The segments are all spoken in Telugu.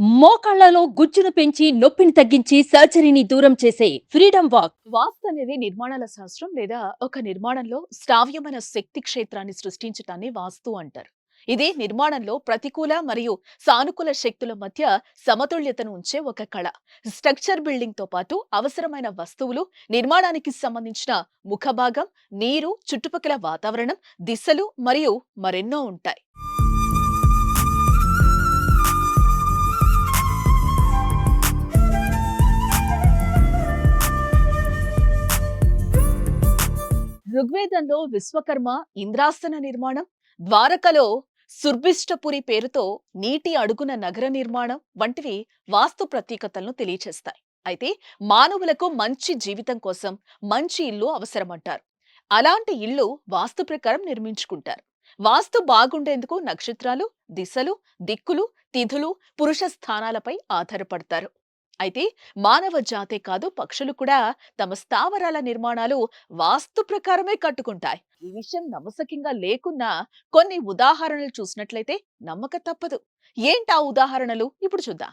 మోకాళ్ళలో గుజ్జును పెంచి నొప్పిని తగ్గించి సర్జరీని దూరం చేసే ఫ్రీడమ్ వాక్. వాస్తు అనేది నిర్మాణాల శాస్త్రం లేదా ఒక నిర్మాణంలో శ్రావ్యమైన శక్తి క్షేత్రాన్ని సృష్టించటాన్ని వాస్తు అంటారు. ఇది నిర్మాణంలో ప్రతికూల మరియు సానుకూల శక్తుల మధ్య సమతుల్యతను ఉంచే ఒక కళ. స్ట్రక్చర్ బిల్డింగ్తో పాటు అవసరమైన వస్తువులు నిర్మాణానికి సంబంధించిన ముఖభాగం నీరు చుట్టుపక్కల వాతావరణం దిశలు మరియు మరెన్నో ఉంటాయి. ఋగ్వేదంలో విశ్వకర్మ ఇంద్రాసన నిర్మాణం ద్వారకలో సుర్భిష్టపురి పేరుతో నీటి అడుగున నగర నిర్మాణం వంటివి వాస్తు ప్రత్యేకతలను తెలియచేస్తాయి. అయితే మానవులకు మంచి జీవితం కోసం మంచి ఇల్లు అవసరమంటారు. అలాంటి ఇల్లు వాస్తు ప్రకారం నిర్మించుకుంటారు. వాస్తు బాగుండేందుకు నక్షత్రాలు దిశలు దిక్కులు తిథులు పురుష స్థానాలపై ఆధారపడతారు. అయితే మానవ జాతే కాదు పక్షులు కూడా తమ స్థావరాల నిర్మాణాలు వాస్తు ప్రకారమే కట్టుకుంటాయి. ఈ విషయం నమ్మసకంగా లేకున్నా కొన్ని ఉదాహరణలు చూసినట్లయితే నమ్మక తప్పదు. ఏంటా ఉదాహరణలు? ఇప్పుడు చూద్దాం.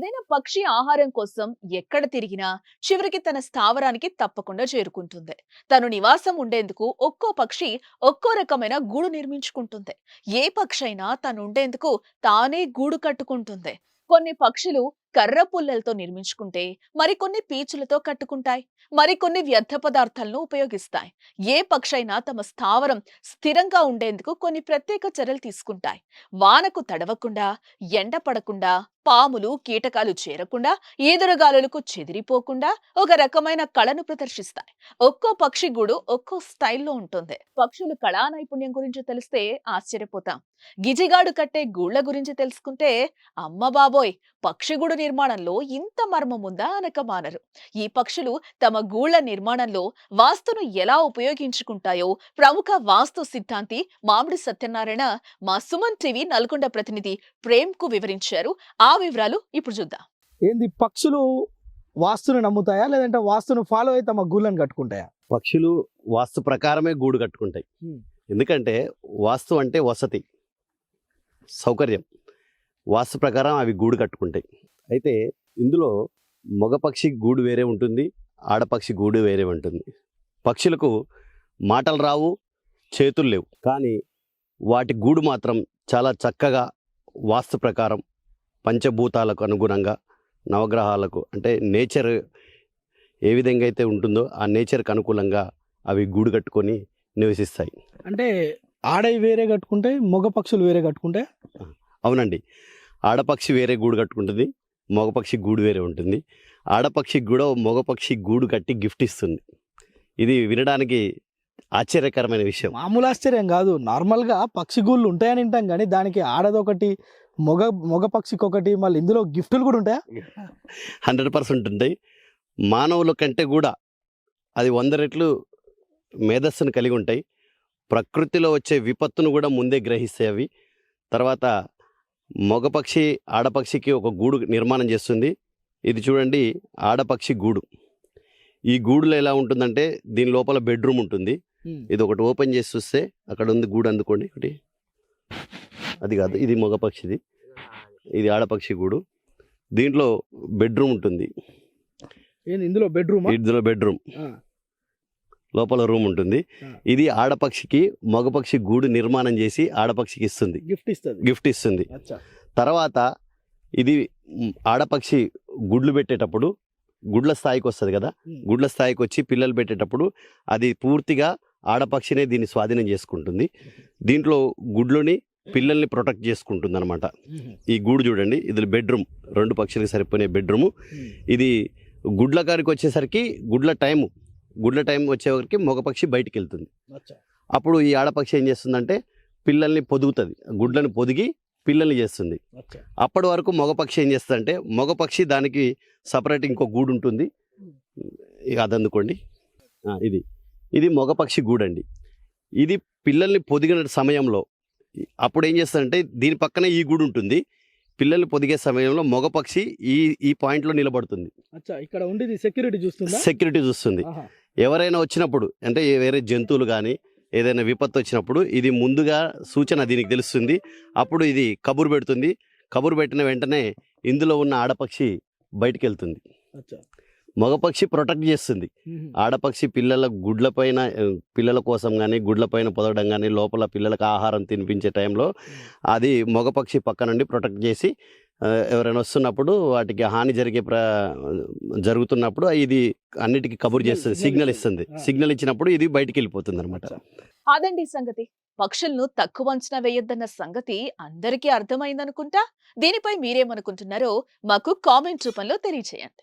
ఏదైనా పక్షి ఆహారం కోసం ఎక్కడ తిరిగినా చివరికి తన స్థావరానికి తప్పకుండా చేరుకుంటుంది. తను నివాసం ఉండేందుకు ఒక్కో పక్షి ఒక్కో రకమైన గూడు నిర్మించుకుంటుంది. ఏ పక్షి అయినా తను ఉండేందుకు తానే గూడు కట్టుకుంటుంది. కొన్ని పక్షులు కర్ర పుల్లలతో నిర్మించుకుంటే మరికొన్ని పీచులతో కట్టుకుంటాయి. మరికొన్ని వ్యర్థ పదార్థాలను ఉపయోగిస్తాయి. ఏ పక్షైనా తమ స్థావరం స్థిరంగా ఉండేందుకు కొన్ని ప్రత్యేక చర్యలు తీసుకుంటాయి. వానకు తడవకుండా ఎండ పడకుండా పాములు కీటకాలు చేరకుండా ఈదురుగాలులకు చెదిరిపోకుండా ఒక రకమైన కళను ప్రదర్శిస్తాయి. ఒక్కో పక్షి గూడు ఒక్కో స్టైల్లో ఉంటుంది. పక్షులు కళా నైపుణ్యం గురించి తెలిస్తే ఆశ్చర్యపోతాం. గిజిగాడు కట్టే గూళ్ళ గురించి తెలుసుకుంటే అమ్మ బాబోయ్! పక్షిగూడు నిర్మాణంలో ఇంత మర్మం ఉందా అనక మానరు. ఈ పక్షులు తమ గూళ్ళ నిర్మాణంలో వాస్తును ఎలా ఉపయోగించుకుంటాయో ప్రముఖ వాస్తు సిద్ధాంతి మామిడి సత్యనారాయణ మా సుమన్ టీవీ నల్గొండ ప్రతినిధి ప్రేమ్కు వివరించారు. ఆ వివరాలు ఇప్పుడు చూద్దాం. ఏంది పక్షులు వాస్తుని నమ్ముతాయా? లేదంటే వాస్తును ఫాలో అయి తమ గూళ్ళని కట్టుకుంటాయా? పక్షులు వాస్తు ప్రకారమే గూడు కట్టుకుంటాయి. ఎందుకంటే వాస్తు అంటే వసతి సౌకర్యం. వాస్తు ప్రకారం అవి గూడు కట్టుకుంటాయి. అయితే ఇందులో మగ పక్షి గూడు వేరే ఉంటుంది ఆడపక్షి గూడు వేరే ఉంటుంది. పక్షులకు మాటలు రావు చేతులు లేవు. కానీ వాటి గూడు మాత్రం చాలా చక్కగా వాస్తు ప్రకారం పంచభూతాలకు అనుగుణంగా నవగ్రహాలకు అంటే నేచర్ ఏ విధంగా అయితే ఉంటుందో ఆ నేచర్కి అనుకూలంగా అవి గూడు కట్టుకొని నివసిస్తాయి. అంటే ఆడవి వేరే కట్టుకుంటే మగ పక్షులు వేరే కట్టుకుంటే? అవునండి. ఆడపక్షి వేరే గూడు కట్టుకుంటుంది మగపక్షి గూడు వేరే ఉంటుంది. ఆడపక్షి కూడా మగపక్షి గూడు కట్టి గిఫ్ట్ ఇస్తుంది. ఇది వినడానికి ఆశ్చర్యకరమైన విషయం. మామూలు ఆశ్చర్యం కాదు. నార్మల్గా పక్షి గూళ్ళు ఉంటాయని వింటాం కానీ దానికి ఆడదొకటి మగ మగ పక్షికి ఒకటి మళ్ళీ ఇందులో గిఫ్టులు కూడా ఉంటాయా? హండ్రెడ్ పర్సెంట్ ఉంటాయి. మానవుల కంటే కూడా అది వంద రెట్లు మేధస్సును కలిగి ఉంటాయి. ప్రకృతిలో వచ్చే విపత్తును కూడా ముందే గ్రహిస్తాయి అవి. తర్వాత మగపక్షి ఆడపక్షికి ఒక గూడు నిర్మాణం చేస్తుంది. ఇది చూడండి ఆడపక్షి గూడు. ఈ గూడులో ఎలా ఉంటుందంటే దీని లోపల బెడ్రూమ్ ఉంటుంది. ఇది ఒకటి ఓపెన్ చేసి చూస్తే అక్కడ ఉంది గూడు అందుకోండి. ఒకటి. అది కాదు ఇది మగపక్షిది ఇది ఆడపక్షి గూడు. దీంట్లో బెడ్రూమ్ ఉంటుంది. ఏంది ఇందులో బెడ్రూమ్? ఇందులో బెడ్రూమ్. లోపల రూమ్ ఉంటుంది. ఇది ఆడపక్షికి మగపక్షి గూడు నిర్మాణం చేసి ఆడపక్షికి ఇస్తుంది. గిఫ్ట్ ఇస్తుంది. గిఫ్ట్ ఇస్తుంది. తర్వాత ఇది ఆడపక్షి గుడ్లు పెట్టేటప్పుడు గుడ్ల స్థాయికి వస్తుంది కదా. గుడ్ల స్థాయికి వచ్చి పిల్లలు పెట్టేటప్పుడు అది పూర్తిగా ఆడపక్షినే దీన్ని స్వాధీనం చేసుకుంటుంది. దీంట్లో గుడ్లని పిల్లల్ని ప్రొటెక్ట్ చేసుకుంటుంది అనమాట ఈ గూడు చూడండి ఇది బెడ్రూమ్. రెండు పక్షులకి సరిపోయే బెడ్రూమ్. ఇది గుడ్ల కాడికి వచ్చేసరికి గుడ్ల టైము. గుడ్ల టైం వచ్చేవరకు మగపక్షి బయటికి వెళ్తుంది అప్పుడు ఈ ఆడపక్షి ఏం చేస్తుందంటే పిల్లల్ని పొదుగుతుంది. గుడ్లను పొదిగి పిల్లల్ని చేస్తుంది. అప్పటి వరకు మగపక్షి ఏం చేస్తుందంటే మగపక్షి దానికి సపరేట్ ఇంకో గూడు ఉంటుంది. ఇక అది అందుకోండి. ఆ, ఇది. ఇది మగపక్షి గూడు అండి ఇది పిల్లల్ని పొదిగిన సమయంలో అప్పుడు ఏం చేస్తుందంటే దీని పక్కనే ఈ గూడు ఉంటుంది. పిల్లలు పొదిగే సమయంలో మగ పక్షి ఈ ఈ పాయింట్లో నిలబడుతుంది. ఇక్కడ ఉండి సెక్యూరిటీ చూస్తుందా? సెక్యూరిటీ చూస్తుంది. ఎవరైనా వచ్చినప్పుడు అంటే వేరే జంతువులు కానీ ఏదైనా విపత్తు వచ్చినప్పుడు ఇది ముందుగా సూచన దీనికి తెలుస్తుంది. అప్పుడు ఇది కబురు పెడుతుంది. కబురు పెట్టిన వెంటనే ఇందులో ఉన్న ఆడపక్షి బయటికి వెళ్తుంది అచ్చా. మగపక్షి ప్రొటెక్ట్ చేస్తుంది. ఆడపక్షి పిల్లల గుడ్ల పైన ఆ, పిల్లల కోసం కానీ గుడ్ల పైన పొదగడం కానీ లోపల పిల్లలకు ఆహారం తినిపించే టైంలో అది మగపక్షి పక్క నుండి ప్రొటెక్ట్ చేసి ఎవరైనా వస్తున్నప్పుడు వాటికి హాని జరిగే ప్ర జరుగుతున్నప్పుడు ఇది అన్నిటికీ కబుర్ చేస్తుంది సిగ్నల్ ఇస్తుంది. సిగ్నల్ ఇచ్చినప్పుడు ఇది బయటికి వెళ్ళిపోతుంది అనమాట. అదండి సంగతి. పక్షులను తక్కువ అంచనా వేయొద్దన్న సంగతి అందరికీ అర్థమైందనుకుంటా? దీనిపై మీరేమనుకుంటున్నారో మాకు కామెంట్ రూపంలో తెలియచేయండి.